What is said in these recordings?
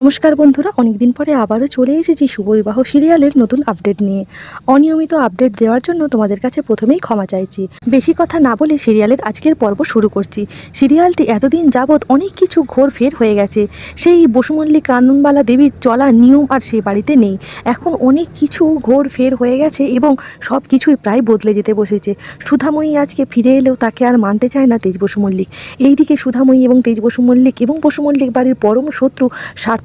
নমস্কার বন্ধুরা, অনেকদিন পরে আবারও চলে এসেছি শুভবিবাহ সিরিয়ালের নতুন আপডেট নিয়ে। অনিয়মিত আপডেট দেওয়ার জন্য তোমাদের কাছে প্রথমেই ক্ষমা চাইছি। বেশি কথা না বলে সিরিয়ালের আজকের পর্ব শুরু করছি। সিরিয়ালটি এতদিন যাবৎ অনেক কিছু ঘোর ফের হয়ে গেছে। সেই বসুমল্লিক কাননবালা দেবীর চলা নিয়ম আর সেই বাড়িতে নেই। এখন অনেক কিছু ঘোর ফের হয়ে গেছে এবং সব কিছুই প্রায় বদলে যেতে বসেছে। সুধাময়ী আজকে ফিরে এলেও তাকে আর মানতে চায় না তেজ বসু মল্লিক এইদিকে সুধাময়ী এবং তেজ বসু মল্লিক এবং বসুমল্লিক বাড়ির পরম শত্রু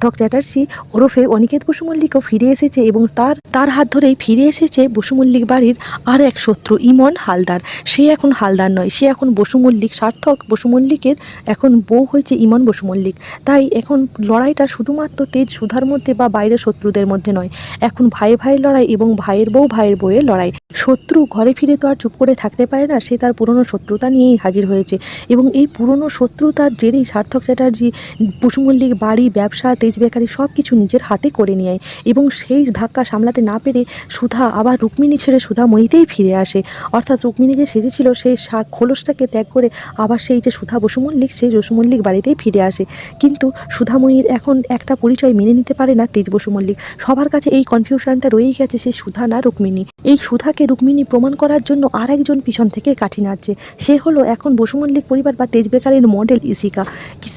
সার্থক চ্যাটার্জি ওরফে অনিকেত বসুমল্লিকও ফিরে এসেছে এবং তার তার হাত ধরেই ফিরে এসেছে বসুমল্লিক বাড়ির আর এক শত্রু ইমন হালদার। সে এখন হালদার নয়, সে এখন বসুমল্লিক, সার্থক বসুমল্লিকের এখন বউ হয়েছে ইমন বসুমল্লিক। তাই এখন লড়াইটা শুধুমাত্র তেজ সুধার মধ্যে বা বাইরের শত্রুদের মধ্যে নয়, এখন ভাই ভাইয়ের লড়াই এবং ভাইয়ের বউ ভাইয়ের বউয়ের লড়াই। শত্রু ঘরে ফিরে তো আর চুপ করে থাকতে পারে না, সে তার পুরনো শত্রুতা নিয়েই হাজির হয়েছে। এবং এই পুরনো শত্রুতার জেরেই সার্থক চ্যাটার্জি বসুমল্লিক বাড়ি, ব্যবসা, তেজ বেকারি সব কিছু নিজের হাতে করে নেয় এবং সেই ধাক্কা সামলাতে না পেরে সুধা আবার রুক্মিণী ছেড়ে সুধা মইতেই ফিরে আসে। অর্থাৎ রুক্মিণী যে সেজেছিল সেই শাক খোলসটাকে ত্যাগ করে আবার সেই যে সুধা বসু মল্লিক সেই বসু মল্লিক বাড়িতেই ফিরে আসে। কিন্তু সুধাময়ীর এখন একটা পরিচয় মেনে নিতে পারে না তেজ বসু মল্লিক সবার কাছে এই কনফিউশনটা রয়েই গেছে সে সুধা না রুক্মিণী। এই সুধাকে রুক্মিণী প্রমাণ করার জন্য আর একজন পিছন থেকে কাঠি নাড়ছে। সে হলো এখন বসু মল্লিক পরিবার বা তেজ বেকারের মডেল ইসিকা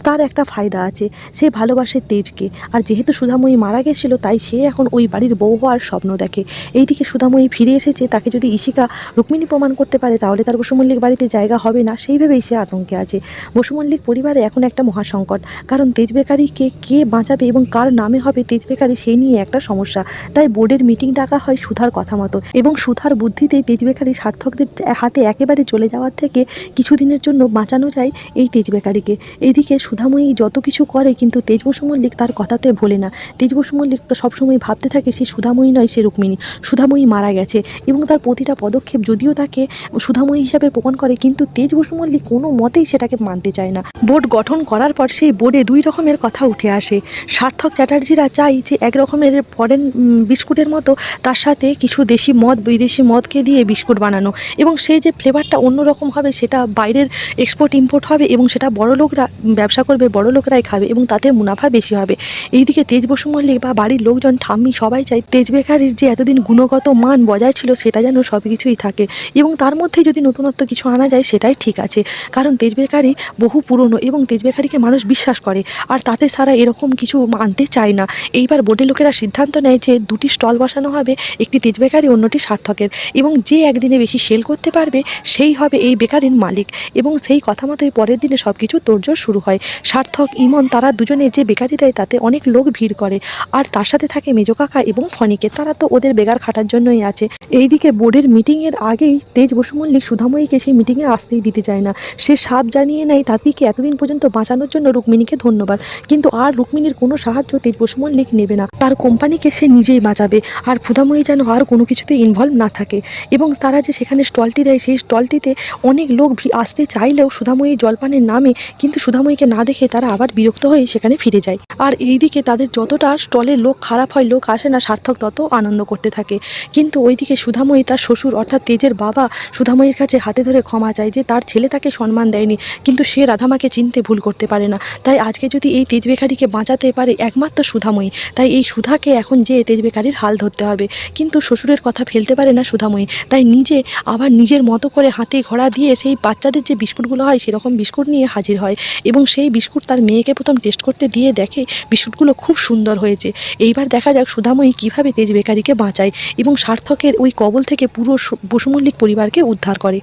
তার একটা ফায়দা আছে। সে ভালোবাসে তেজকে। আর যেহেতু সুধাময়ী মারা গেছিল, তাই সে এখন ওই বাড়ির বউ হওয়ার স্বপ্ন দেখে। এইদিকে সুধাময়ী ফিরে এসেছে, তাকে যদি ইশিকা রুক্মিণী প্রমাণ করতে পারে, তাহলে তার বসুমল্লিক বাড়িতে জায়গা হবে না সেইভাবেই সে আতঙ্কে আছে। বসুমল্লিক পরিবারে এখন একটা মহাসংকট, কারণ তেজ বেকারিকে কে বাঁচাবে এবং কার নামে হবে তেজ বেকারি সেই নিয়ে একটা সমস্যা। তাই বোর্ডের মিটিং ডাকা হয় সুধার কথা মতো এবং সুধার বুদ্ধিতেই তেজ বেকারি সার্থকদের হাতে একেবারে চলে যাওয়ার থেকে কিছুদিনের জন্য বাঁচানো যায় এই তেজ বেকারিকে এদিকে সুধাময়ী যত কিছু করে, কিন্তু তেজ বসু মল্লিক তার কথাতে ভোলে না। তেজ বসু মল্লিক সবসময় ভাবতে থাকে সে সুধাময়ী নয়, সে রুক্মিণী। সুধাময়ী মারা গেছে এবং তার প্রতিটা পদক্ষেপ যদিও তাকে সুধাময়ী হিসাবে প্রমাণ করে, কিন্তু তেজ বসু মল্লিক কোনো মতেই সেটাকে মানতে চায় না। বোর্ড গঠন করার পর সেই বোর্ডে দুই রকমের কথা উঠে আসে। সার্থক চ্যাটার্জিরা চাই যে এক রকমের ফরেন বিস্কুটের মতো তার সাথে কিছু দেশি মদ, বিদেশি মদকে দিয়ে বিস্কুট বানানো এবং সেই যে ফ্লেভারটা অন্যরকম হবে সেটা বাইরের এক্সপোর্ট, ইম্পোর্ট হবে এবং সেটা বড় লোকরা ব্যবসা করবে বড় লোকরাই খাবে এবং তাতে মুনাফা বেশি হবে। এইদিকে তেজ বসু মল্লিক বা বাড়ির লোকজন, ঠাম্মি সবাই চায় তেজ বেকারির যে এতদিন গুণগত মান বজায় ছিল সেটা যেন সব কিছুই থাকে এবং তার মধ্যে যদি নতুনত্ব কিছু আনা যায় সেটাই ঠিক আছে। কারণ তেজ বেকারি বহু পুরনো এবং তেজ বেকারিকে মানুষ বিশ্বাস করে, আর তাতে সারা এরকম কিছু মানতে চায় না। এইবার বোর্ডের লোকেরা সিদ্ধান্ত নেয় যে দুটি স্টল বসানো হবে, একটি তেজ বেকারি, অন্যটি সার্থকের। এবং যে একদিনে বেশি সেল করতে পারবে, সেই হবে এই বেকারির মালিক। এবং সেই কথা মতোই পরের দিনে সব কিছু তোড়জোড় শুরু হয়। সার্থক, ইমন তারা দুজনে যে বেকারি দেয় তাতে অনেক লোক ভিড় করে। আর তার সাথে থাকে মেজো কাকা এবং ফনিকে তারা তো ওদের বেগার খাটার জন্যই আছে। এইদিকে বোর্ডের মিটিংয়ের আগেই তেজ বসু মল্লিক সুধাময়ীকে সেই মিটিংয়ে আসতেই দিতে চায় না। সে সাপ জানিয়ে নেয়, তাঁতিকে এতদিন পর্যন্ত বাঁচানোর জন্য রুক্মিণীকে ধন্যবাদ। কিন্তু আর রুক্মিণীর কোনো সাহায্য তেজ বসু মল্লিক নেবে না। তার কোম্পানিকে সে নিজেই বাঁচাবে। আর সুধাময়ী যেন আর কোনো কিছুতে ইনভলভ না থাকে। এবং তারা যে সেখানে স্টলটি দেয়, সেই স্টলটিতে অনেক লোক আসতে চাইলেও সুধাময়ী জলপানের নামে কিন্তু সুধাময়ীকে না দেখে তারা আবার বিরক্ত হয়ে সেখানে ফিরে যায়। আর এইদিকে তাদের যতটা স্টলে লোক খারাপ হয়, লোক আসে না, সার্থক তত আনন্দ করতে থাকে। কিন্তু ওইদিকে সুধাময়ী তার শ্বশুর অর্থাৎ তেজের বাবা সুধাময়ীর কাছে হাতে ধরে ক্ষমা চায় যে তার ছেলে তাকে সম্মান দেয়নি, কিন্তু সে রাধামাকে চিনতে ভুল করতে পারে না। তাই আজকে যদি এই তেজ বেকারিকে বাঁচাতে পারে একমাত্র সুধাময়ী, তাই এই সুধাকে এখন যে তেজ বেকারির হাল ধরতে হবে। কিন্তু শ্বশুরের কথা ফেলতে পারে না সুধাময়ী, তাই নিজে আবার নিজের মতো করে হাতে ঘোড়া দিয়ে সেই বাচ্চাদের যে বিস্কুটগুলো হয়, সেরকম বিস্কুট নিয়ে হাজির হয়। এবং সেই বিস্কুট তার মেয়েকে প্রথম টেস্ট করতে দিয়ে দেখে বিস্কুটগুলো খুব সুন্দর হয়েছে। এইবার দেখা যাক সুধাময়ী কীভাবে তেজ বেকারিকে বাঁচায় এবং সার্থকের ওই কবল থেকে পুরো বসুমল্লিক পরিবারকে উদ্ধার করে।